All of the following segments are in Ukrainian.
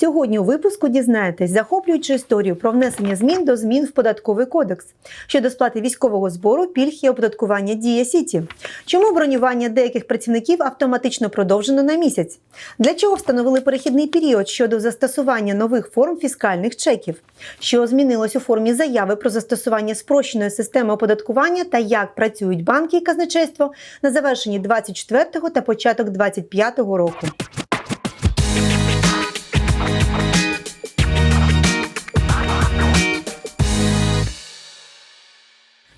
Сьогодні у випуску дізнаєтесь захоплюючу історію про внесення змін до змін в податковий кодекс щодо сплати військового збору, пільг і оподаткування Дія Сіті. Чому бронювання деяких працівників автоматично продовжено на місяць? Для чого встановили перехідний період щодо застосування нових форм фіскальних чеків? Що змінилось у формі заяви про застосування спрощеної системи оподаткування та як працюють банки і казначейство на завершенні 24-го та початок 25-го року?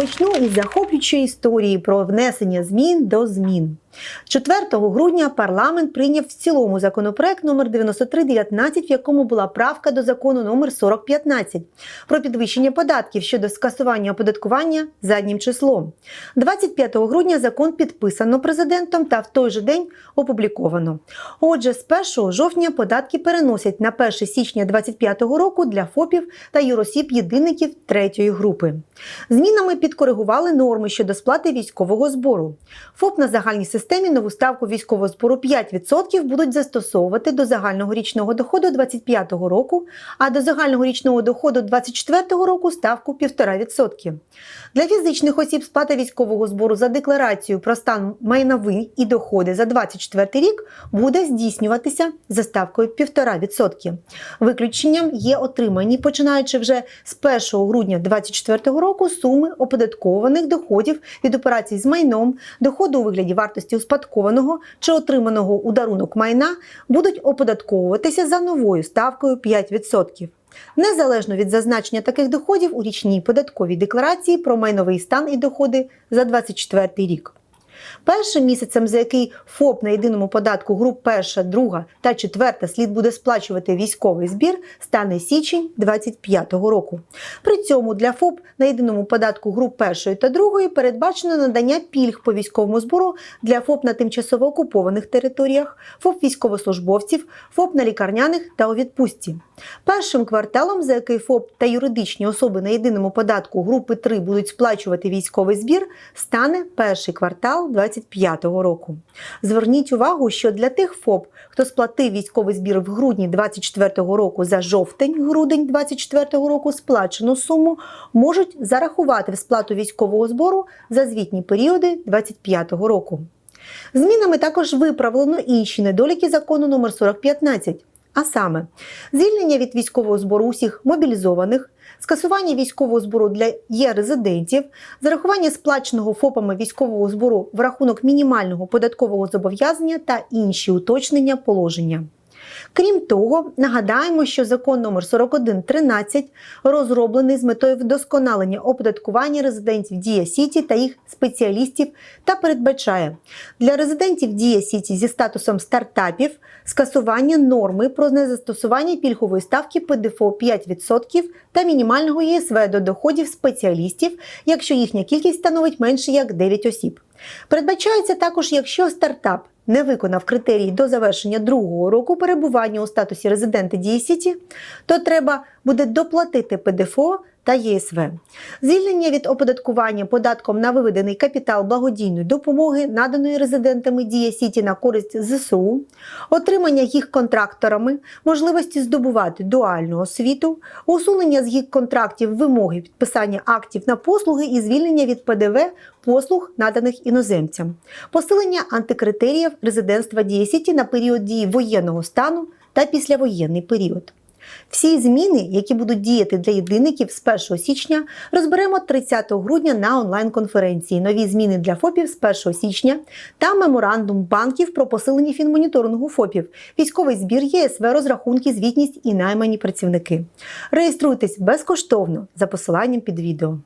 Почну із захоплюючої історії про внесення змін до змін. 4 грудня парламент прийняв в цілому законопроект номер 9319, в якому була правка до закону номер 4015 про підвищення податків щодо скасування оподаткування заднім числом. 25 грудня закон підписано президентом та в той же день опубліковано. Отже, з 1 жовтня податки переносять на 1 січня 2025 року для ФОПів та юросіб єдиників третьої групи. Змінами підкоригували норми щодо сплати військового збору. ФОП на загальній системі нову ставку військового збору 5% будуть застосовувати до загального річного доходу 2025 року, а до загального річного доходу 2024 року ставку 1,5%. Для фізичних осіб сплата військового збору за декларацією про стан майновий і доходи за 2024 рік буде здійснюватися за ставкою 1,5%. Виключенням є отримані, починаючи вже з 1 грудня 2024 року, суми оподаткованих доходів від операцій з майном, доходу у вигляді вартості успадкованого чи отриманого у дарунок майна будуть оподатковуватися за новою ставкою 5%. Незалежно від зазначення таких доходів у річній податковій декларації про майновий стан і доходи за 2024 рік. Першим місяцем, за який ФОП на єдиному податку груп перша, друга та четверта слід буде сплачувати військовий збір, стане січень 2025 року. При цьому для ФОП на єдиному податку груп першої та другої передбачено надання пільг по військовому збору для ФОП на тимчасово окупованих територіях, ФОП військовослужбовців, ФОП на лікарняних та у відпустці. Першим кварталом, за який ФОП та юридичні особи на єдиному податку групи 3 будуть сплачувати військовий збір, стане перший квартал 2025 року. Зверніть увагу, що для тих ФОП, хто сплатив військовий збір в грудні 2024 року за жовтень-грудень 2024 року сплачену суму, можуть зарахувати в сплату військового збору за звітні періоди 2025 року. Змінами також виправлено інші недоліки закону номер 4015. А саме звільнення від військового збору усіх мобілізованих, скасування військового збору для є резидентів, зарахування сплаченого ФОПами військового збору в рахунок мінімального податкового зобов'язання та інші уточнення положення. Крім того, нагадаємо, що закон номер 4113 розроблений з метою вдосконалення оподаткування резидентів Дія Сіті та їх спеціалістів та передбачає для резидентів Дія Сіті зі статусом стартапів скасування норми про незастосування пільгової ставки ПДФО 5% та мінімального ЄСВ до доходів спеціалістів, якщо їхня кількість становить менше як 9 осіб. Передбачається також, якщо стартап не виконав критерій до завершення другого року перебування у статусі резидента Дії Сіті, то треба буде доплатити ПДФО та ЄСВ, звільнення від оподаткування податком на виведений капітал благодійної допомоги, наданої резидентами Дія Сіті на користь ЗСУ, отримання їх контракторами, можливості здобувати дуальну освіту, усунення з їх контрактів вимоги підписання актів на послуги і звільнення від ПДВ послуг, наданих іноземцям, посилення антикритеріїв резидентства Дія Сіті на період дії воєнного стану та післявоєнний період. Всі зміни, які будуть діяти для єдиників з 1 січня, розберемо 30 грудня на онлайн-конференції. Нові зміни для ФОПів з 1 січня та меморандум банків про посилення фінмоніторингу ФОПів, військовий збір ЄСВ, розрахунки, звітність і наймані працівники. Реєструйтесь безкоштовно за посиланням під відео.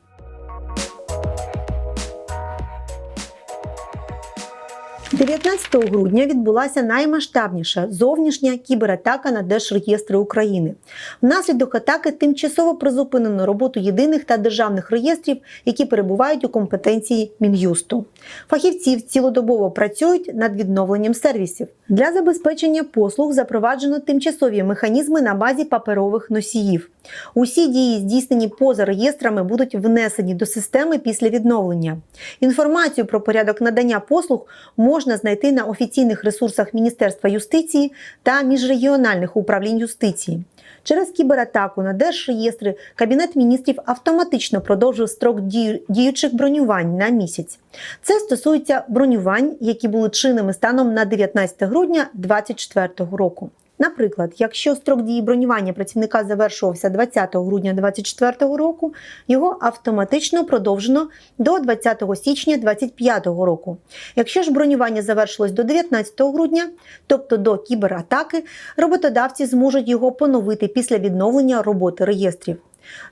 19 грудня відбулася наймасштабніша зовнішня кібератака на Держреєстри України. Внаслідок атаки тимчасово призупинено роботу єдиних та державних реєстрів, які перебувають у компетенції Мін'юсту. Фахівці цілодобово працюють над відновленням сервісів. Для забезпечення послуг запроваджено тимчасові механізми на базі паперових носіїв. Усі дії, здійснені поза реєстрами, будуть внесені до системи після відновлення. Інформацію про порядок надання послуг можна знайти на офіційних ресурсах Міністерства юстиції та міжрегіональних управлінь юстиції. Через кібератаку на держреєстри Кабінет міністрів автоматично продовжив строк діючих бронювань на місяць. Це стосується бронювань, які були чинними станом на 19 грудня 2024 року. Наприклад, якщо строк дії бронювання працівника завершувався 20 грудня 2024 року, його автоматично продовжено до 20 січня 2025 року. Якщо ж бронювання завершилось до 19 грудня, тобто до кібератаки, роботодавці зможуть його поновити після відновлення роботи реєстрів.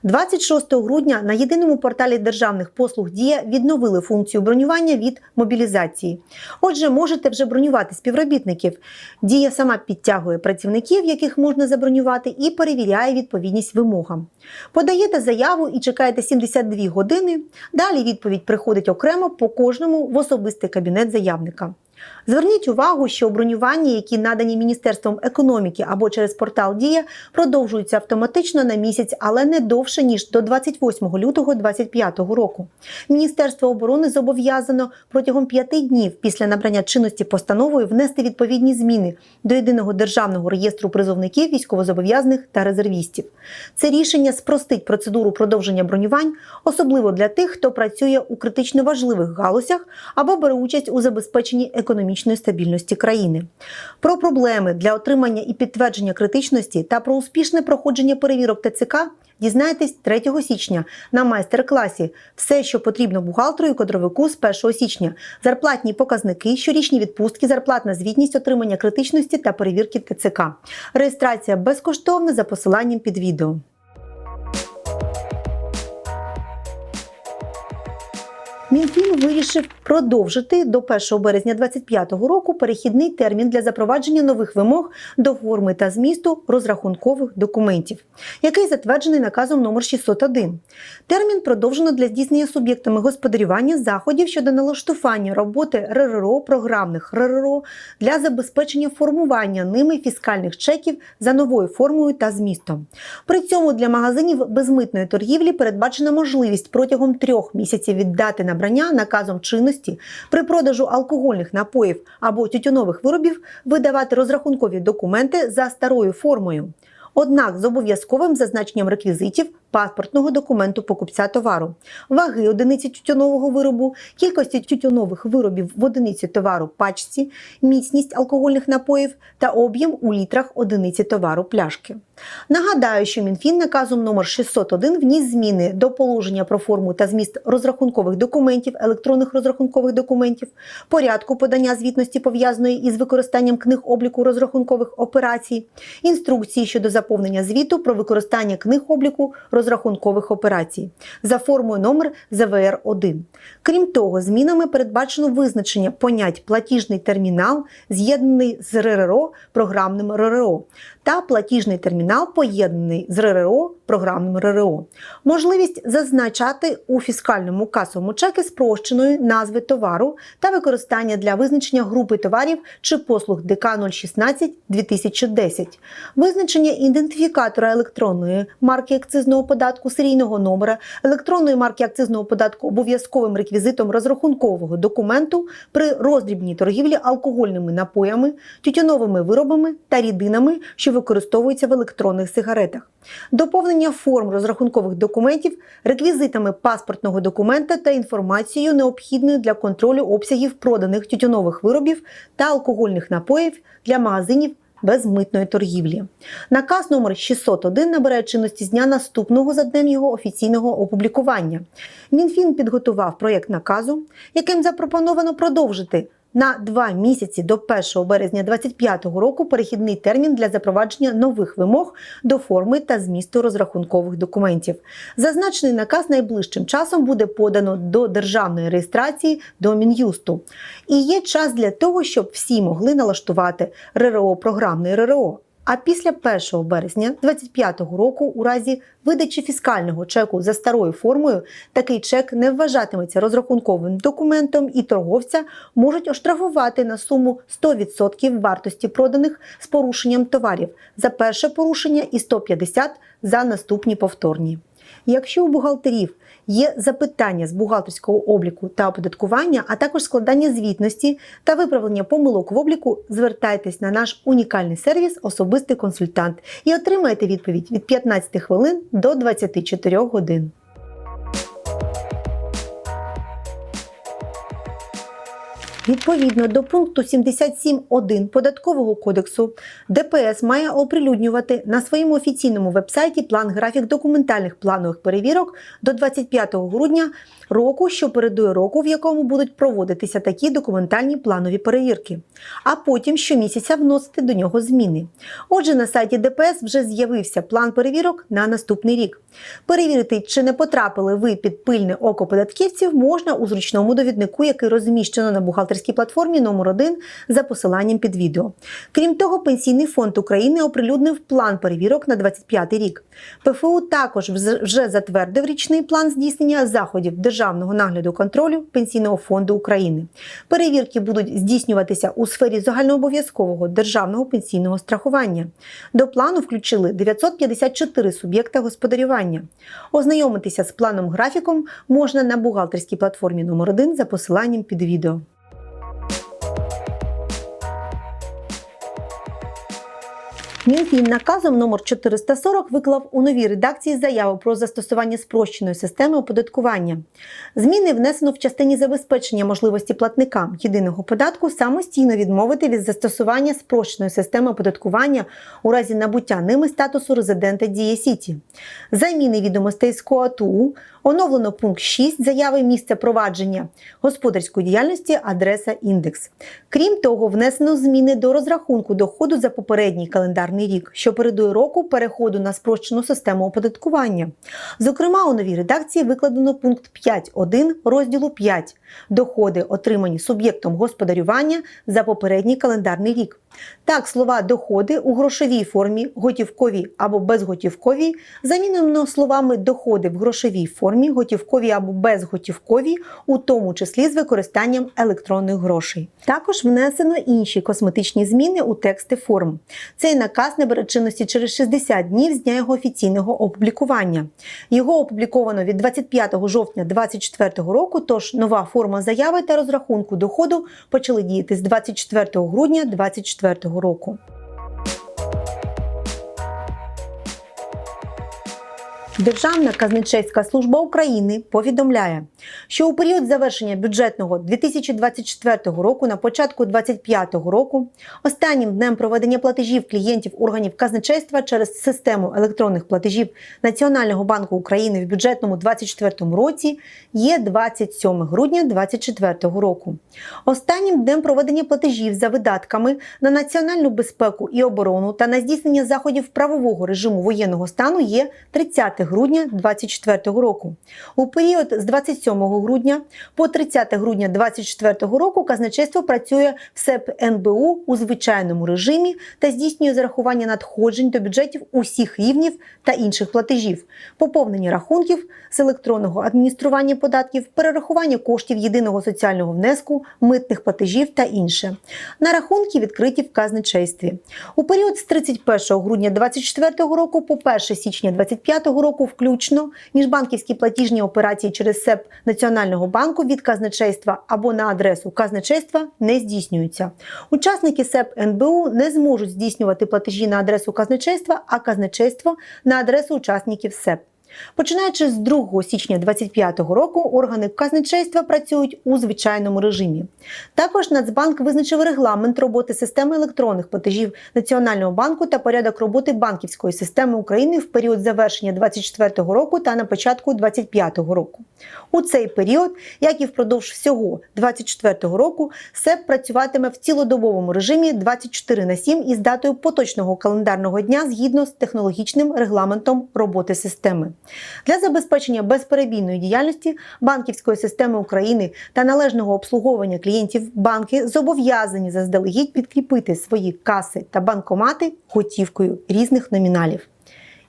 26 грудня на єдиному порталі державних послуг Дія відновили функцію бронювання від мобілізації. Отже, можете вже бронювати співробітників. Дія сама підтягує працівників, яких можна забронювати, і перевіряє відповідність вимогам. Подаєте заяву і чекаєте 72 години. Далі відповідь приходить окремо по кожному в особистий кабінет заявника. Зверніть увагу, що бронювання, які надані Міністерством економіки або через портал Дія, продовжуються автоматично на місяць, але не довше ніж до 28 лютого 2025 року. Міністерство оборони зобов'язано протягом п'яти днів після набрання чинності постановою внести відповідні зміни до єдиного державного реєстру призовників, військовозобов'язаних та резервістів. Це рішення спростить процедуру продовження бронювань, особливо для тих, хто працює у критично важливих галузях або бере участь у забезпеченні економічної стабільності країни. Про проблеми для отримання і підтвердження критичності та про успішне проходження перевірок ТЦК дізнаєтесь 3 січня на майстер-класі. Все, що потрібно бухгалтеру і кадровику з 1 січня. Зарплатні показники, щорічні відпустки, зарплатна звітність, отримання критичності та перевірки ТЦК. Реєстрація безкоштовна за посиланням під відео. Мінфін вирішив продовжити до 1 березня 2025 року перехідний термін для запровадження нових вимог до форми та змісту розрахункових документів, який затверджений наказом номер 601. Термін продовжено для здійснення суб'єктами господарювання заходів щодо налаштування роботи РРО, програмних РРО для забезпечення формування ними фіскальних чеків за новою формою та змістом. При цьому для магазинів безмитної торгівлі передбачена можливість протягом трьох місяців від дати набрання наказом чинності при продажу алкогольних напоїв або тютюнових виробів видавати розрахункові документи за старою формою. Однак з обов'язковим зазначенням реквізитів паспортного документу покупця товару, ваги одиниці тютюнового виробу, кількості тютюнових виробів в одиниці товару пачці, міцність алкогольних напоїв та об'єм у літрах одиниці товару пляшки. Нагадаю, що Мінфін наказом номер 601 вніс зміни до положення про форму та зміст розрахункових документів, електронних розрахункових документів, порядку подання звітності пов'язаної із використанням книг обліку розрахункових операцій, інструкції щодо заповнення звіту про використання книг обліку розрахункових операцій за формою номер ЗВР 1 Крім того, змінами передбачено визначення понять платіжний термінал, з'єднаний з РРО програмним РРО, та платіжний термінал, поєднаний з РРО програмним РРО. Можливість зазначати у фіскальному касовому чеки спрощеної назви товару та використання для визначення групи товарів чи послуг ДК 016 2010, визначення ідентифікатора електронної марки акцизного податку, серійного номера, електронної марки акцизного податку обов'язковим реквізитом розрахункового документу при роздрібній торгівлі алкогольними напоями, тютюновими виробами та рідинами, що використовуються в електронних сигаретах. Доповнення форм розрахункових документів реквізитами паспортного документа та інформацією, необхідною для контролю обсягів проданих тютюнових виробів та алкогольних напоїв для магазинів без митної торгівлі. Наказ номер 601 набирає чинності з дня наступного за днем його офіційного опублікування. Мінфін підготував проєкт наказу, яким запропоновано продовжити на два місяці до 1 березня 2025 року перехідний термін для запровадження нових вимог до форми та змісту розрахункових документів. Зазначений наказ найближчим часом буде подано до державної реєстрації до Мін'юсту. І є час для того, щоб всі могли налаштувати РРО програмний РРО. А після 1 березня 2025 року, у разі видачі фіскального чеку за старою формою, такий чек не вважатиметься розрахунковим документом, і торговця можуть оштрафувати на суму 100% вартості проданих з порушенням товарів за перше порушення і 150% за наступні повторні. Якщо у бухгалтерів є запитання з бухгалтерського обліку та оподаткування, а також складання звітності та виправлення помилок в обліку, звертайтесь на наш унікальний сервіс Особистий консультант і отримаєте відповідь від 15 хвилин до 24 годин. Відповідно до пункту 77.1 податкового кодексу, ДПС має оприлюднювати на своєму офіційному вебсайті план графік документальних планових перевірок до 25 грудня року, що передує року, в якому будуть проводитися такі документальні планові перевірки, а потім щомісяця вносити до нього зміни. Отже, на сайті ДПС вже з'явився план перевірок на наступний рік. Перевірити, чи не потрапили ви під пильне око податківців, можна у зручному довіднику, який розміщено на бухгалтерській платформі номер 1 за посиланням під відео. Крім того, Пенсійний фонд України оприлюднив план перевірок на 25 рік. ПФУ також вже затвердив річний план здійснення заходів державного нагляду контролю Пенсійного фонду України. Перевірки будуть здійснюватися у сфері загальнообов'язкового державного пенсійного страхування. До плану включили 954 суб'єкта господарювання. Ознайомитися з планом графіком можна на бухгалтерській платформі номер 1 за посиланням під відео. Мінфін наказом номер 440 виклав у новій редакції заяву про застосування спрощеної системи оподаткування. Зміни внесено в частині забезпечення можливості платникам єдиного податку самостійно відмовити від застосування спрощеної системи оподаткування у разі набуття ними статусу резидента Дія Сіті. Заміни відомостей з КОАТУ оновлено пункт 6 заяви місця провадження господарської діяльності, адреса індекс. Крім того, внесено зміни до розрахунку доходу за попередній календарний рік, що передує року переходу на спрощену систему оподаткування. Зокрема, у новій редакції викладено пункт 5.1 розділу 5 доходи, отримані суб'єктом господарювання за попередній календарний рік. Так, слова доходи у грошовій формі, готівкові або безготівкові замінено словами доходи в грошовій формі, готівкові або безготівкові, у тому числі з використанням електронних грошей. Також внесено інші косметичні зміни у тексти форм. Цей наказ набере чинності через 60 днів з дня його офіційного опублікування. Його опубліковано від 25 жовтня 2024 року, тож нова форма заяви та розрахунку доходу почали діяти з 24 грудня 2024 року. Державна казначейська служба України повідомляє, що у період завершення бюджетного 2024 року на початку 2025 року останнім днем проведення платежів клієнтів органів казначейства через систему електронних платежів Національного банку України в бюджетному 2024 році є 27 грудня 2024 року. Останнім днем проведення платежів за видатками на національну безпеку і оборону та на здійснення заходів правового режиму воєнного стану є 30 грудня 2024 року. У період з 27 грудня по 30 грудня 2024 року казначейство працює в СЕП НБУ у звичайному режимі та здійснює зарахування надходжень до бюджетів усіх рівнів та інших платежів, поповнення рахунків з електронного адміністрування податків, перерахування коштів єдиного соціального внеску, митних платежів та інше. На рахунки відкриті в казначействі. У період з 31 грудня 2024 року по 1 січня 2025 року включно міжбанківські платіжні операції через СЕП Національного банку від казначейства або на адресу казначейства не здійснюються. Учасники СЕП НБУ не зможуть здійснювати платежі на адресу казначейства, а казначейство на адресу учасників СЕП. Починаючи з 2 січня 2025 року, органи казначейства працюють у звичайному режимі. Також Нацбанк визначив регламент роботи системи електронних платежів Національного банку та порядок роботи банківської системи України в період завершення 2024 року та на початку 2025 року. У цей період, як і впродовж всього 2024 року, СЕП працюватиме в цілодобовому режимі 24 на 7 із датою поточного календарного дня згідно з технологічним регламентом роботи системи. Для забезпечення безперебійної діяльності банківської системи України та належного обслуговування клієнтів банки зобов'язані заздалегідь підкріпити свої каси та банкомати готівкою різних номіналів.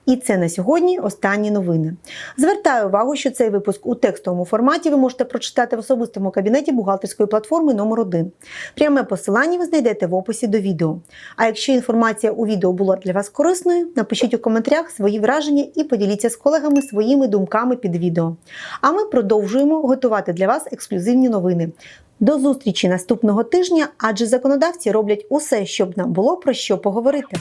І це на сьогодні останні новини. Звертаю увагу, що цей випуск у текстовому форматі ви можете прочитати в особистому кабінеті бухгалтерської платформи номер 1 Пряме посилання ви знайдете в описі до відео. А якщо інформація у відео була для вас корисною, напишіть у коментарях свої враження і поділіться з колегами своїми думками під відео. А ми продовжуємо готувати для вас ексклюзивні новини. До зустрічі наступного тижня, адже законодавці роблять усе, щоб нам було про що поговорити.